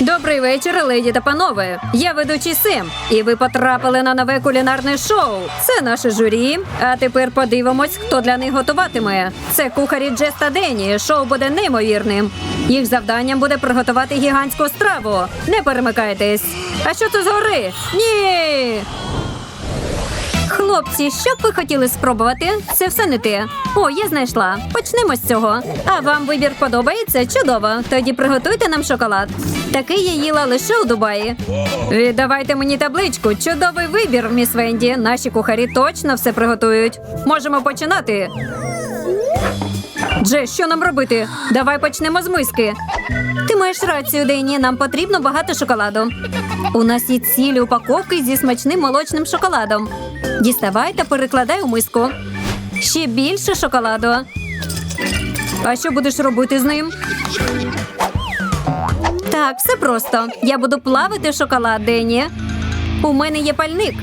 Добрий вечір, леді та панове. Я ведучий Сем, і ви потрапили на нове кулінарне шоу. Це наше журі. А тепер подивимось, хто для них готуватиме. Це кухарі Джес та Дені. Шоу буде неймовірним. Їх завданням буде приготувати гігантську страву. Не перемикайтесь. А що це згори? Ні. Хлопці, що б ви хотіли спробувати? Це все не те. О, я знайшла. Почнемо з цього. А вам вибір подобається? Чудово. Тоді приготуйте нам шоколад. Такий я їла лише у Дубаї. Віддавайте мені табличку. Чудовий вибір, міс Венді. Наші кухарі точно все приготують. Можемо починати. Дже, що нам робити? Давай почнемо з миски. Ти маєш рацію, Дені. Нам потрібно багато шоколаду. У нас є цілі упаковки зі смачним молочним шоколадом. Діставай та перекладай у миску. Ще більше шоколаду. А що будеш робити з ним? Так, все просто. Я буду плавити шоколад, Дені. У мене є пальник.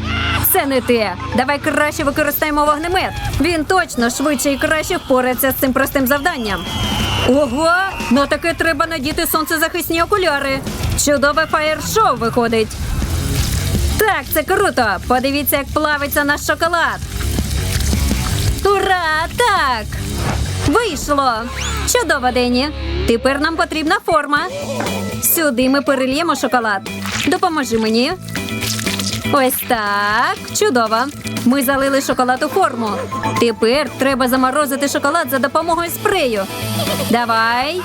Це не те. Давай краще використаємо вогнемет. Він точно швидше і краще впорається з цим простим завданням. Ого! На таке треба надіти сонцезахисні окуляри. Чудове фаєр-шоу виходить. Так, це круто. Подивіться, як плавиться наш шоколад. Ура! Так! Вийшло! Чудово, Дені. Тепер нам потрібна форма. Сюди ми перельємо шоколад. Допоможи мені. Ось так. Чудово. Ми залили шоколад у форму. Тепер треба заморозити шоколад за допомогою спрею. Давай.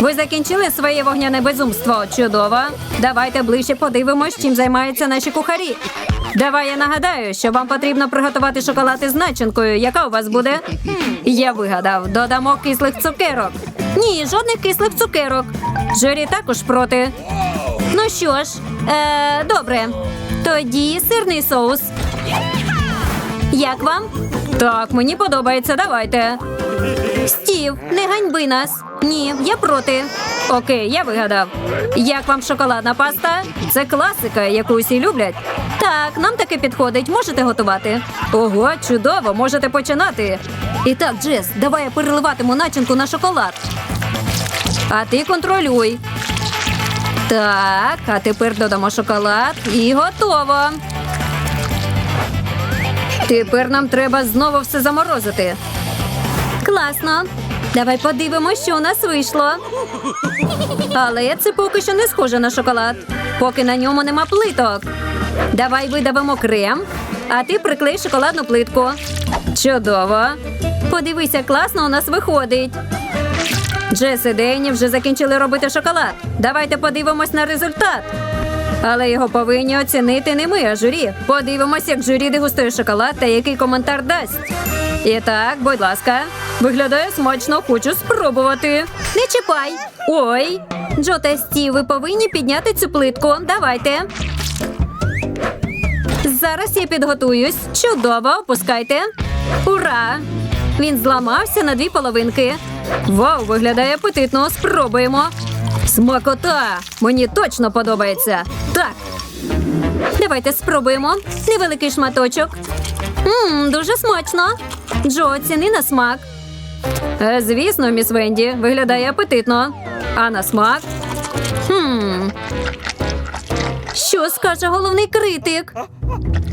Ви закінчили своє вогняне безумство. Чудово. Давайте ближче подивимось, чим займаються наші кухарі. Давай я нагадаю, що вам потрібно приготувати шоколад із начинкою. Яка у вас буде? Я вигадав, додамо кислих цукерок. Ні, жодних кислих цукерок. Журі також проти. Ну що ж, е, добре. Тоді сирний соус. Як вам? Так, мені подобається. Давайте. Стів, не ганьби нас. Ні, я проти. Окей, я вигадав. Як вам шоколадна паста? Це класика, яку усі люблять. Так, нам таке підходить. Можете готувати. Ого, чудово, можете починати. І так, Джес, давай я переливатиму начинку на шоколад. А ти контролюй. Так, а тепер додамо шоколад і готово. Тепер нам треба знову все заморозити. Класно. Давай подивимося, що у нас вийшло. Але це поки що не схоже на шоколад, поки на ньому нема плиток. Давай видавимо крем, а ти приклей шоколадну плитку. Чудово. Подивися, класно у нас виходить. Джес і Дені вже закінчили робити шоколад. Давайте подивимось на результат. Але його повинні оцінити не ми, а журі. Подивимось, як журі дегустує шоколад та який коментар дасть. І так, будь ласка, виглядає смачно, хочу спробувати. Не чіпай. Ой. Джо та Стів, ви повинні підняти цю плитку. Давайте. Зараз я підготуюсь. Чудово, опускайте. Ура! Він зламався на дві половинки. Вау, виглядає апетитно. Спробуємо. Смакота! Мені точно подобається. Так. Давайте спробуємо. Невеликий шматочок. Мм, дуже смачно. Джо, оціни на смак. Е, звісно, міс Венді, виглядає апетитно. А на смак? Хм. Що скаже головний критик?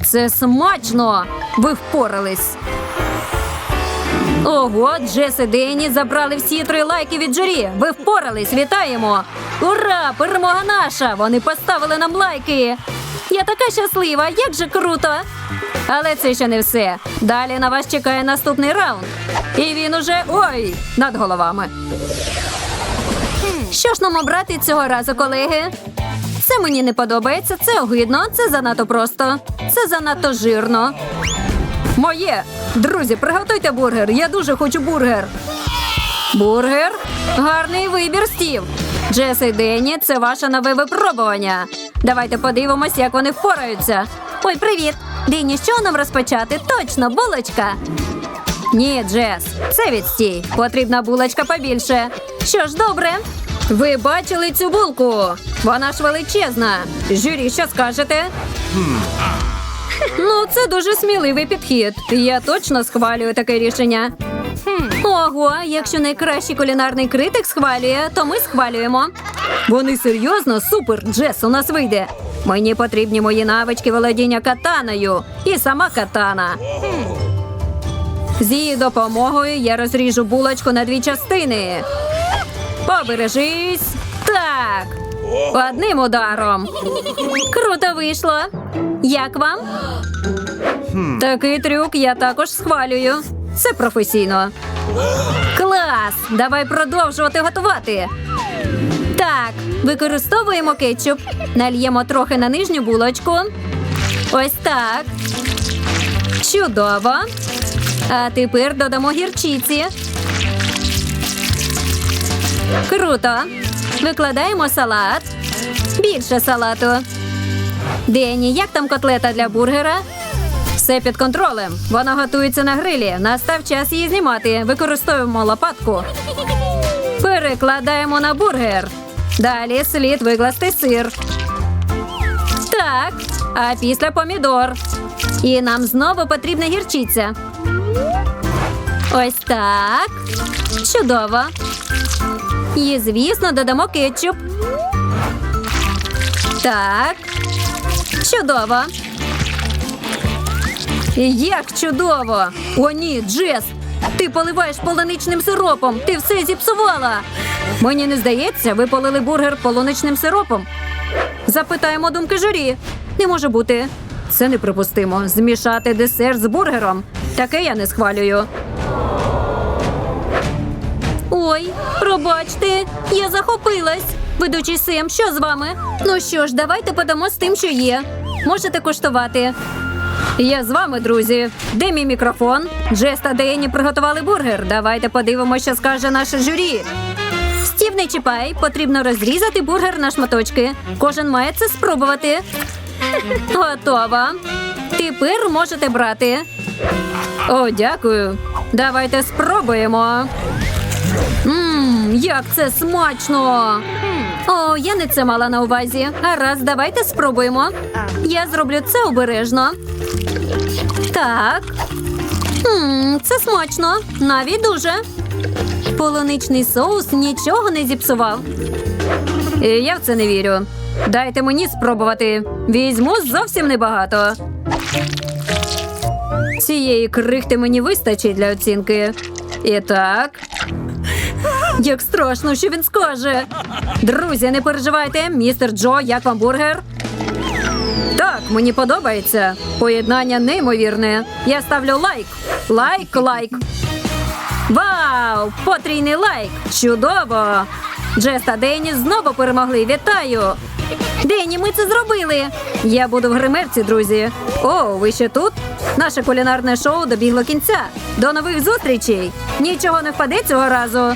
Це смачно. Ви впорались. Ого, Джес і Дені забрали всі три лайки від журі. Ви впорались, вітаємо! Ура! Перемога наша! Вони поставили нам лайки. Я така щаслива, як же круто! Але це ще не все. Далі на вас чекає наступний раунд. І він уже ой над головами. Що ж нам обрати цього разу, колеги? Це мені не подобається, це огидно, це занадто просто, це занадто жирно. Моє. Друзі, приготуйте бургер. Я дуже хочу бургер. Бургер? Гарний вибір, Стів. Джес і Денні, це ваше нове випробування. Давайте подивимось, як вони впораються. Ой, привіт! Денні, що нам розпочати? Точно, булочка. Ні, Джес, це відстій. Потрібна булочка побільше. Що ж, добре. Ви бачили цю булку? Вона ж величезна. Журі, що скажете? Ну, це дуже сміливий підхід. Я точно схвалюю таке рішення. Ого, якщо найкращий кулінарний критик схвалює, то ми схвалюємо. Вони серйозно супер, Джес, у нас вийде. Мені потрібні мої навички володіння катаною і сама катана. З її допомогою я розріжу булочку на дві частини. Побережись. Так. Одним ударом. Круто вийшло. Як вам? Такий трюк я також схвалюю. Це професійно. Клас! Давай продовжувати готувати. Так, використовуємо кетчуп. Нальємо трохи на нижню булочку. Ось так. Чудово. А тепер додамо гірчиці. Круто. Викладаємо салат. Більше салату. Дені, як там котлета для бургера? Все під контролем. Вона готується на грилі. Настав час її знімати. Використовуємо лопатку. Перекладаємо на бургер. Далі слід викласти сир. Так, а після помідор. І нам знову потрібна гірчиця. Ось так. Чудово. І, звісно, додамо кетчуп. Так. Чудово. Як чудово! О, ні, Джес! Ти поливаєш полуничним сиропом. Ти все зіпсувала. Мені не здається, ви полили бургер полуничним сиропом. Запитаємо думки журі. Не може бути. Це неприпустимо. Змішати десерт з бургером. Таке я не схвалюю. Ой, пробачте, я захопилась. Ведучий Сем, що з вами? Ну що ж, давайте подамо з тим, що є. Можете коштувати. Я з вами, друзі. Де мій мікрофон? Джес та Дені приготували бургер. Давайте подивимося, що скаже наше журі. Стів, не чіпай, потрібно розрізати бургер на шматочки. Кожен має це спробувати. Готово. Тепер можете брати. О, дякую. Давайте спробуємо. Ммм, як це смачно! О, я не це мала на увазі. Гаразд, давайте спробуємо. Я зроблю це обережно. Так. Ммм, це смачно. Навіть дуже. Полуничний соус нічого не зіпсував. Я в це не вірю. Дайте мені спробувати. Візьму зовсім небагато. Цієї крихти мені вистачить для оцінки. І так. Як страшно, що він скаже. Друзі, не переживайте, містер Джо, як вам бургер? Так, мені подобається. Поєднання неймовірне. Я ставлю лайк. Лайк, лайк. Вау! Потрійний лайк! Чудово! Джес та Дені знову перемогли. Вітаю! Дені, ми це зробили! Я буду в гримерці, друзі. О, ви ще тут? Наше кулінарне шоу добігло кінця. До нових зустрічей! Нічого не впаде цього разу.